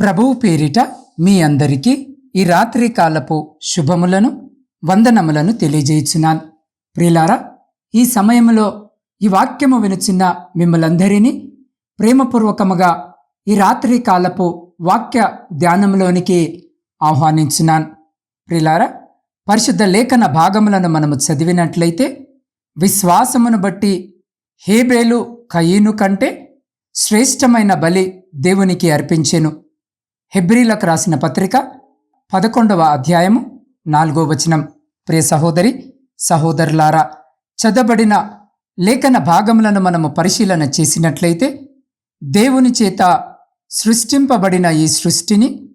ప్రభువు పేరిట మీ అందరికీ ఈ రాత్రి కాలపు శుభములను వందనములను తెలియజేయుచున్నాను. ప్రియులారా ఈ సమయంలో ఈ వాక్యము వినుచున్న మిమ్మలందరినీ ప్రేమపూర్వకముగా ఈ రాత్రి కాలపు వాక్య ధ్యానంలోనికి ఆహ్వానించున్నాను. ప్రిలారా పరిశుద్ధ లేఖన భాగములను మనము చదివినట్లయితే విశ్వాసమును బట్టి హేబేలు కయీను కంటే శ్రేష్టమైన బలి దేవునికి అర్పించెను. హెబ్రిలకు రాసిన పత్రిక పదకొండవ అధ్యాయము నాలుగో వచనం. ప్రియ సహోదరి సహోదరులారా చదబడిన లేఖన భాగములను మనము పరిశీలన చేసినట్లయితే దేవుని చేత సృష్టింపబడిన ఈ సృష్టిని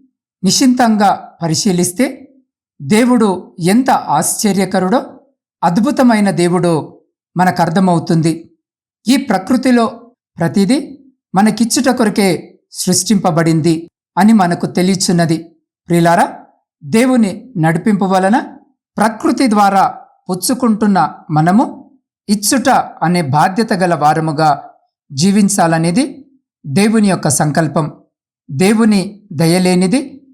నిశింతంగా పరిశీలిస్తే దేవుడు ఎంత ఆశ్చర్యకరుడో అద్భుతమైన దేవుడో మనకు అర్థమవుతుంది ఈ ప్రకృతిలో ప్రతిదీ మనకిచ్చుట కొరకే సృష్టింపబడింది. అని మనకు తెలియచున్నది. ప్రిలారా దేవుని నడిపింపు వలన ప్రకృతి ద్వారా పుచ్చుకుంటున్న మనము ఇచ్చుట అనే బాధ్యత గల వారముగా జీవించాలనేది దేవుని యొక్క సంకల్పం. దేవుని దయలేనిది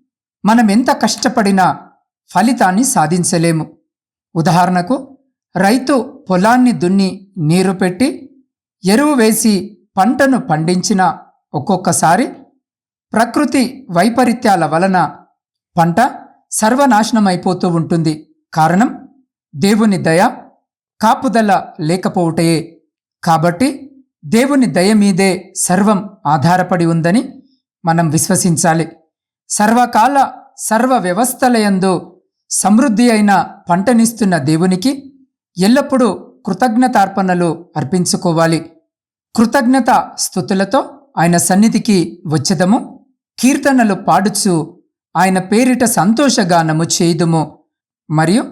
మనం ఎంత కష్టపడినా ఫలితాన్ని సాధించలేము. ఉదాహరణకు రైతు పొలాన్ని దున్ని నీరు పెట్టి ఎరువు వేసి పంటను పండించిన ఒక్కొక్కసారి ప్రకృతి వైపరీత్యాల వలన పంట సర్వనాశనమైపోతూ ఉంటుంది. కారణం దేవుని దయ కాపుదల లేకపోవుటయే. కాబట్టి దేవుని దయ మీదే సర్వం ఆధారపడి ఉందని మనం విశ్వసించాలి. సర్వకాల సర్వ వ్యవస్థలయందు సమృద్ధి అయిన పంటనిస్తున్న దేవునికి ఎల్లప్పుడూ కృతజ్ఞతార్పణలు అర్పించుకోవాలి. కృతజ్ఞత స్థుతులతో ఆయన సన్నిధికి వచ్చేదము. కీర్తనలు పాడుచు ఆయన పేరిట సంతోషగానము చేయుదుము. మరియు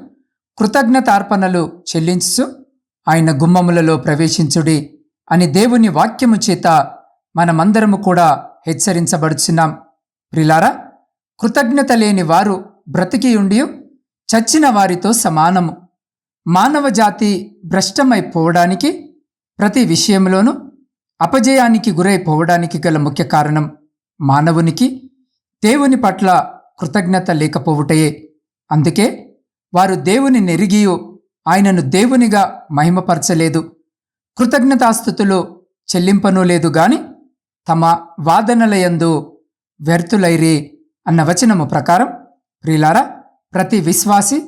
కృతజ్ఞతార్పణలు చెల్లించు ఆయన గుమ్మములలో ప్రవేశించుడి అని దేవుని వాక్యము చేత మనమందరము కూడా హెచ్చరించబడుచున్నాం. ప్రిలారా కృతజ్ఞత లేని వారు బ్రతికి ఉండి చచ్చిన వారితో సమానము. మానవ జాతి భ్రష్టమైపోవడానికి ప్రతి విషయంలోనూ అపజయానికి గురైపోవడానికి గల ముఖ్య కారణం. మానవునికి దేవుని పట్ల కృతజ్ఞత లేకపోవుటయే. అందుకే వారు దేవుని నెరిగియు ఆయనను దేవునిగా మహిమపరచలేదు. కృతజ్ఞతాస్థుతులు చెల్లింపనూ లేదు గాని తమ వాదనలయందు వ్యర్థులైరి అన్న వచనము ప్రకారం ప్రిలారా ప్రతి విశ్వాసి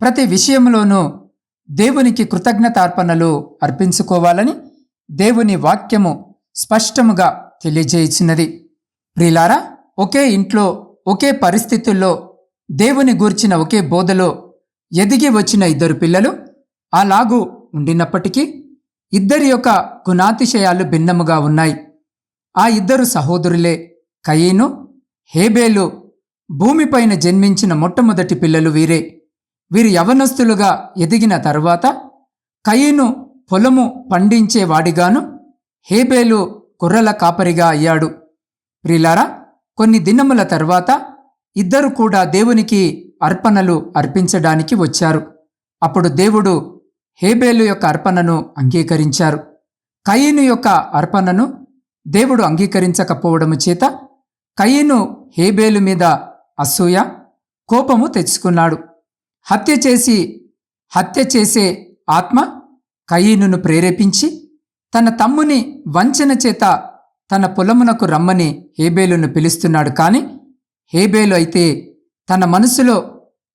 ప్రతి విషయంలోనూ దేవునికి కృతజ్ఞతార్పణలు అర్పించుకోవాలని దేవుని వాక్యము స్పష్టముగా తెలియజేయించినది ప్రిలారా ఒకే ఇంట్లో ఒకే పరిస్థితుల్లో దేవుని గూర్చిన ఒకే బోధలో ఎదిగి వచ్చిన ఇద్దరు పిల్లలు అలాగూ ఉండినప్పటికీ ఇద్దరి యొక్క గుణాతిశయాలు భిన్నముగా ఉన్నాయి. ఆ ఇద్దరు సహోదరులే కయీను హేబేలు భూమిపైన జన్మించిన మొట్టమొదటి పిల్లలు వీరే. వీరు యవనస్తులుగా ఎదిగిన తరువాత కయీను పొలము పండించేవాడిగాను హేబేలు కుర్రల కాపరిగా అయ్యాడు. ప్రిలారా కొన్ని దినముల తర్వాత ఇద్దరు కూడా దేవునికి అర్పణలు అర్పించడానికి వచ్చారు. అప్పుడు దేవుడు హేబేలు యొక్క అర్పణను అంగీకరించారు. కయీను యొక్క అర్పణను దేవుడు అంగీకరించకపోవడము చేత కయీను హేబేలు మీద అసూయ కోపము తెచ్చుకున్నాడు. హత్య చేసి హత్య చేసే ఆత్మ కయీనును ప్రేరేపించి తన తమ్ముని వంచన చేత తన పొలమునకు రమ్మని హేబేలును పిలుస్తున్నాడు. కాని హేబేలు అయితే తన మనసులో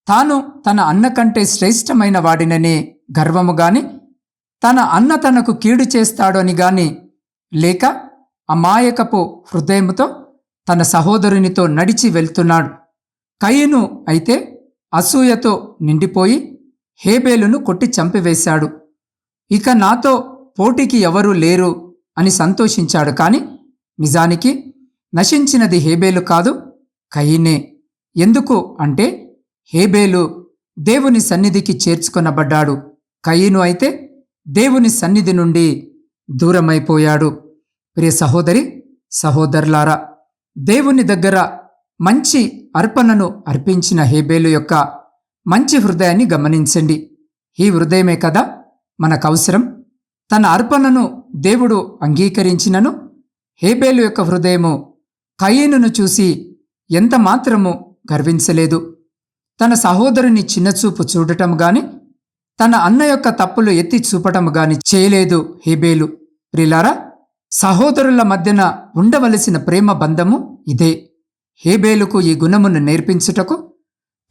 తాను తన అన్న కంటే శ్రేష్టమైన వాడిననే గర్వము గాని తన అన్న తనకు కీడు చేస్తాడు అని గాని లేక అమాయకపు హృదయముతో తన సహోదరునితో నడిచి వెళ్తున్నాడు. కయ్యను అయితే అసూయతో నిండిపోయి హేబేలును కొట్టి చంపివేశాడు. ఇక నాతో పోటీకి ఎవరూ లేరు అని సంతోషించాడు. కానీ నిజానికి నశించినది హేబేలు కాదు కయీనే. ఎందుకు అంటే హేబేలు దేవుని సన్నిధికి చేర్చుకొనబడ్డాడు. కయీను అయితే దేవుని సన్నిధి నుండి దూరమైపోయాడు. ప్రియ సహోదరి సహోదరులారా దేవుని దగ్గర మంచి అర్పణను అర్పించిన హేబేలు యొక్క మంచి హృదయాన్ని గమనించండి. ఈ హృదయమే కదా మనకు అవసరం. తన అర్పణను దేవుడు అంగీకరించినను హేబేలు యొక్క హృదయము కయేనును చూసి ఎంత మాత్రము గర్వించలేదు. తన సహోదరుని చిన్నచూపు చూడటం గాని తన అన్న యొక్క తప్పులు ఎత్తి చూపటం గాని చేయలేదు హేబేలు. ప్రిలారా సహోదరుల మధ్యన ఉండవలసిన ప్రేమ బంధము ఇదే. హేబేలుకు ఈ గుణమును నేర్పించుటకు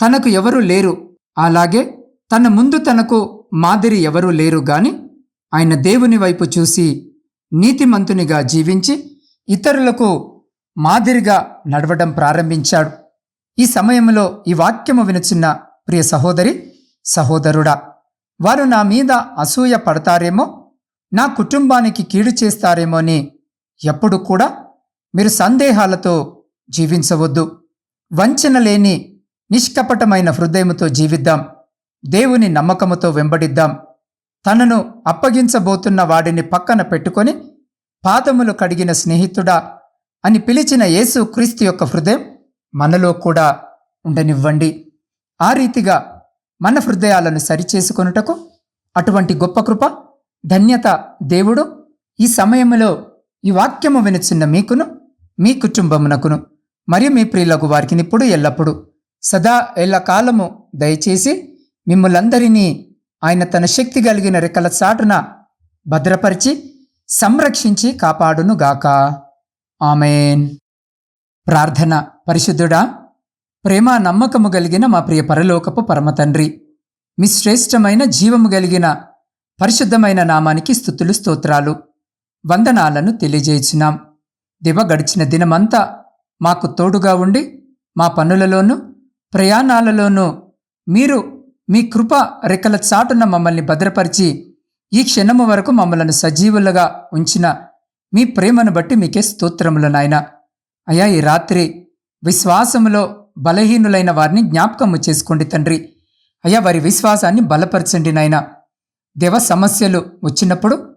తనకు ఎవరూ లేరు. అలాగే తన ముందు తనకు మాదిరి ఎవరూ లేరు గాని ఆయన దేవుని వైపు చూసి నీతిమంతునిగా జీవించి ఇతరులకు మాదిరిగా నడవడం ప్రారంభించాడు. ఈ సమయంలో ఈ వాక్యము వినుచున్న ప్రియ సహోదరి సహోదరుడా వారు నా మీద అసూయ పడతారేమో? నా కుటుంబానికి కీడు చేస్తారేమో అని ఎప్పుడు కూడా మీరు సందేహాలతో జీవించవద్దు. వంచన లేని నిష్కపటమైన హృదయముతో జీవిద్దాం. దేవుని నమ్మకముతో వెంబడిద్దాం. తనను అప్పగించబోతున్న వాడిని పక్కన పెట్టుకొని పాదములు కడిగిన స్నేహితుడా అని పిలిచిన యేసు క్రీస్తు యొక్క హృదయం మనలో కూడా ఉండనివ్వండి. ఆ రీతిగా మన హృదయాలను సరిచేసుకొనుటకు అటువంటి గొప్ప కృప ధన్యత దేవుడు ఈ సమయంలో ఈ వాక్యము వినుచున్న మీకును మీ కుటుంబమునకును మరియు మీ ప్రియులకు వారికి ఇప్పుడు ఎల్లప్పుడు సదా ఎల్లకాలము దయచేసి మిమ్మలందరినీ ఆయన తన శక్తి కలిగిన రెక్కల చాటున భద్రపరిచి సంరక్షించి కాపాడునుగాక. ఆమెన్. ప్రార్థన. పరిశుద్ధుడా ప్రేమ నమ్మకము కలిగిన మా ప్రియ పరలోకపు పరమతండ్రి మీ శ్రేష్టమైన జీవము కలిగిన పరిశుద్ధమైన నామానికి స్థుతులు స్తోత్రాలు వందనాలను తెలియజేయుచున్నాం. దివ గడిచిన దినమంతా మాకు తోడుగా ఉండి మా పనులలోనూ ప్రయాణాలలోనూ మీరు మీ కృప రెక్కల చాటున మమ్మల్ని భద్రపరిచి ఈ క్షణము వరకు మమ్మలను సజీవులుగా ఉంచిన మీ ప్రేమను బట్టి మీకే స్తోత్రములు నాయన. అయ్యా ఈ రాత్రి విశ్వాసములో బలహీనులైన వారిని జ్ఞాపకము చేసుకోండి తండ్రి. అయ్యా వారి విశ్వాసాన్ని బలపరచండి నాయన. దేవ సమస్యలు వచ్చినప్పుడు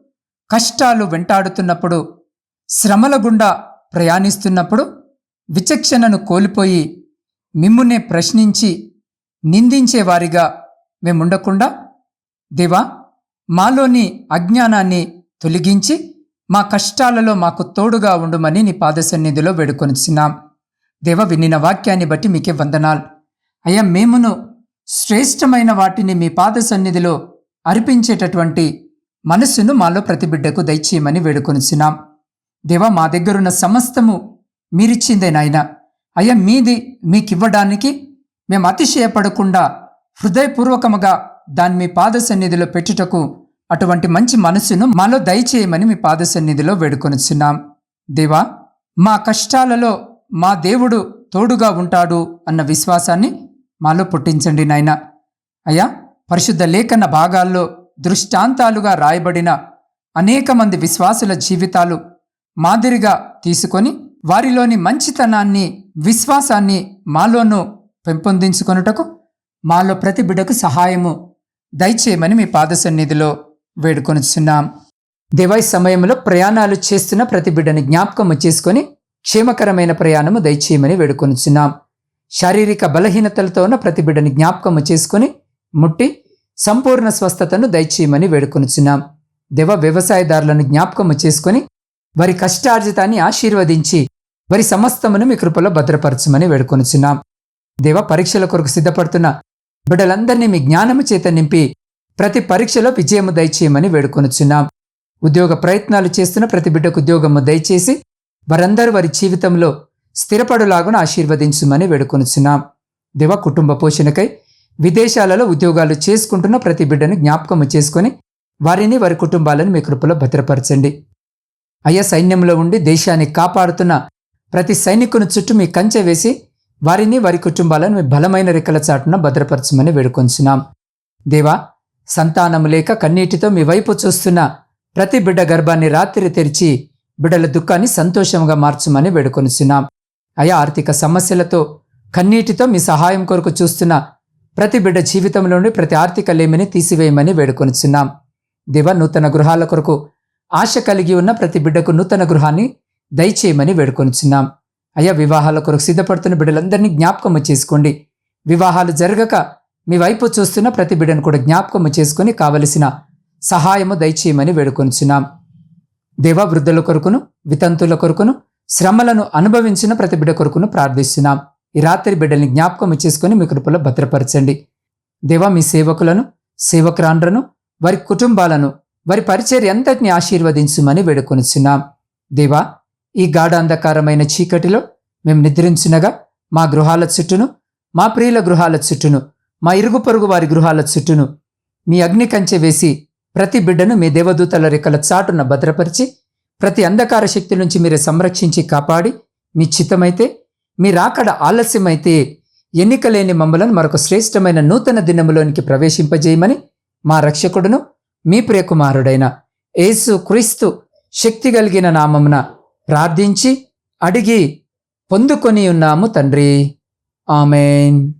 కష్టాలు వెంటాడుతున్నప్పుడు శ్రమల గుండా ప్రయాణిస్తున్నప్పుడు విచక్షణను కోల్పోయి మిమ్మునే ప్రశ్నించి నిందించేవారిగా మేముండకుండా దేవా మాలోని అజ్ఞానాన్ని తొలగించి మా కష్టాలలో మాకు తోడుగా ఉండుమని నీ పాదసన్నిధిలో వేడుకొనిచున్నాం. దేవ వినిన వాక్యాన్ని బట్టి మీకే వందనాలు. అయ్యా మేమును శ్రేష్టమైన వాటిని మీ పాద సన్నిధిలో అర్పించేటటువంటి మనస్సును మాలో ప్రతి బిడ్డకు దయచేయమని వేడుకొనిచున్నాం. దేవా మా దగ్గరున్న సమస్తము మీరిచ్చిందే నాయన. అయ్యా మీది మీకివ్వడానికి మేము అతిశయపడకుండా హృదయపూర్వకముగా దాన్ని మీ పాద సన్నిధిలో పెట్టుటకు అటువంటి మంచి మనస్సును మాలో దయచేయమని మీ పాద సన్నిధిలో వేడుకొనిచున్నాం. దేవా మా కష్టాలలో మా దేవుడు తోడుగా ఉంటాడు అన్న విశ్వాసాన్ని మాలో పుట్టించండి నాయన. అయ్యా పరిశుద్ధ లేఖన భాగాల్లో దృష్టాంతాలుగా రాయబడిన అనేక మంది విశ్వాసుల జీవితాలు మాదిరిగా తీసుకొని వారిలోని మంచితనాన్ని విశ్వాసాన్ని మాలోనూ పెంపొందించుకొనుటకు మాలో ప్రతి బిడ్డకు సహాయము దయచేయమని మీ పాద సన్నిధిలో వేడుకొనిచున్నాం. దివాయి సమయంలో ప్రయాణాలు చేస్తున్న ప్రతి బిడ్డని జ్ఞాపకము చేసుకొని క్షేమకరమైన ప్రయాణము దయచేయమని వేడుకొనిచున్నాం. శారీరక బలహీనతలతో ఉన్న ప్రతి బిడ్డని జ్ఞాపకము చేసుకొని ముట్టి సంపూర్ణ స్వస్థతను దయచేయమని వేడుకొనిచున్నాం. దేవ వ్యవసాయదారులను జ్ఞాపకము చేసుకొని వారి కష్టార్జితాన్ని ఆశీర్వదించి వారి సమస్తమును మీ కృపలో భద్రపరచమని వేడుకొనిచున్నాం. దేవ పరీక్షల కొరకు సిద్ధపడుతున్న బిడ్డలందరినీ మీ జ్ఞానము చేత నింపి ప్రతి పరీక్షలో విజయము దయచేయమని వేడుకొనుచున్నాం. ఉద్యోగ ప్రయత్నాలు చేస్తున్న ప్రతి బిడ్డకు ఉద్యోగము దయచేసి వారందరూ వారి జీవితంలో స్థిరపడులాగున ఆశీర్వదించుమని వేడుకొనుచున్నాం. దేవ కుటుంబ పోషణకై విదేశాలలో ఉద్యోగాలు చేసుకుంటున్న ప్రతి బిడ్డను జ్ఞాపకము చేసుకొని వారిని వారి కుటుంబాలను మీ కృపలో భద్రపరచండి. అయ్యా సైన్యంలో ఉండి దేశాన్ని కాపాడుతున్న ప్రతి సైనికుని చుట్టూ మీ కంచె వేసి వారిని వారి కుటుంబాలను మీ బలమైన రెక్కల చాటున భద్రపరచమని వేడుకొంచున్నాం. దేవా సంతానము లేక కన్నీటితో మీ వైపు చూస్తున్న ప్రతి బిడ్డ గర్భాన్ని రాత్రి తెరిచి బిడ్డల దుఃఖాన్ని సంతోషంగా మార్చమని వేడుకొనిచున్నాం అయా ఆర్థిక సమస్యలతో కన్నీటితో మీ సహాయం కొరకు చూస్తున్న ప్రతి బిడ్డ జీవితంలోని ప్రతి ఆర్థిక లేమిని తీసివేయమని వేడుకొనిచున్నాం దేవ నూతన గృహాల కొరకు ఆశ కలిగి ఉన్న ప్రతి బిడ్డకు నూతన గృహాన్ని దయచేయమని వేడుకొనిచున్నాం అయ్యా వివాహాల కొరకు సిద్ధపడుతున్న బిడ్డలందరినీ జ్ఞాపకం చేసుకోండి. వివాహాలు జరగక మీ వైపు చూస్తున్న ప్రతి బిడ్డను కూడా జ్ఞాపకము చేసుకొని కావలసిన సహాయము దయచేయమని వేడుకొనిచున్నాం దేవ వృద్ధుల కొరకును వితంతుల కొరకును శ్రమలను అనుభవించిన ప్రతి బిడ్డ కొరకును ప్రార్థిస్తున్నాం. ఈ రాత్రి బిడ్డల్ని జ్ఞాపకం చేసుకుని మీ కృపలో భద్రపరచండి. దేవా మీ సేవకులను సేవకురాండ్రను వారి కుటుంబాలను వారి పరిచర్య ఎంతటిని ఆశీర్వదించుమని వేడుకొనిచున్నాం దేవా ఈ గాఢ అంధకారమైన చీకటిలో మేము నిద్రించినగా మా గృహాల చుట్టూను మా ప్రియుల గృహాల చుట్టూను మా ఇరుగు పొరుగు వారి గృహాల చుట్టూను మీ అగ్ని కంచె వేసి ప్రతి బిడ్డను మీ దేవదూతల రెక్కల చాటున భద్రపరిచి ప్రతి అంధకార శక్తి నుంచి మీరు సంరక్షించి కాపాడి మీ చిత్తమైతే మీ రాకడ ఆలస్యమైతే ఎన్నికలేని మమ్మలను మరొక శ్రేష్టమైన నూతన దినములోనికి ప్రవేశింపజేయమని మా రక్షకుడును మీ ప్రియకుమారుడైన యేసు క్రీస్తు శక్తి కలిగిన నామమున ప్రార్థించి అడిగి పొందుకొని ఉన్నాము తండ్రి. ఆమెన్.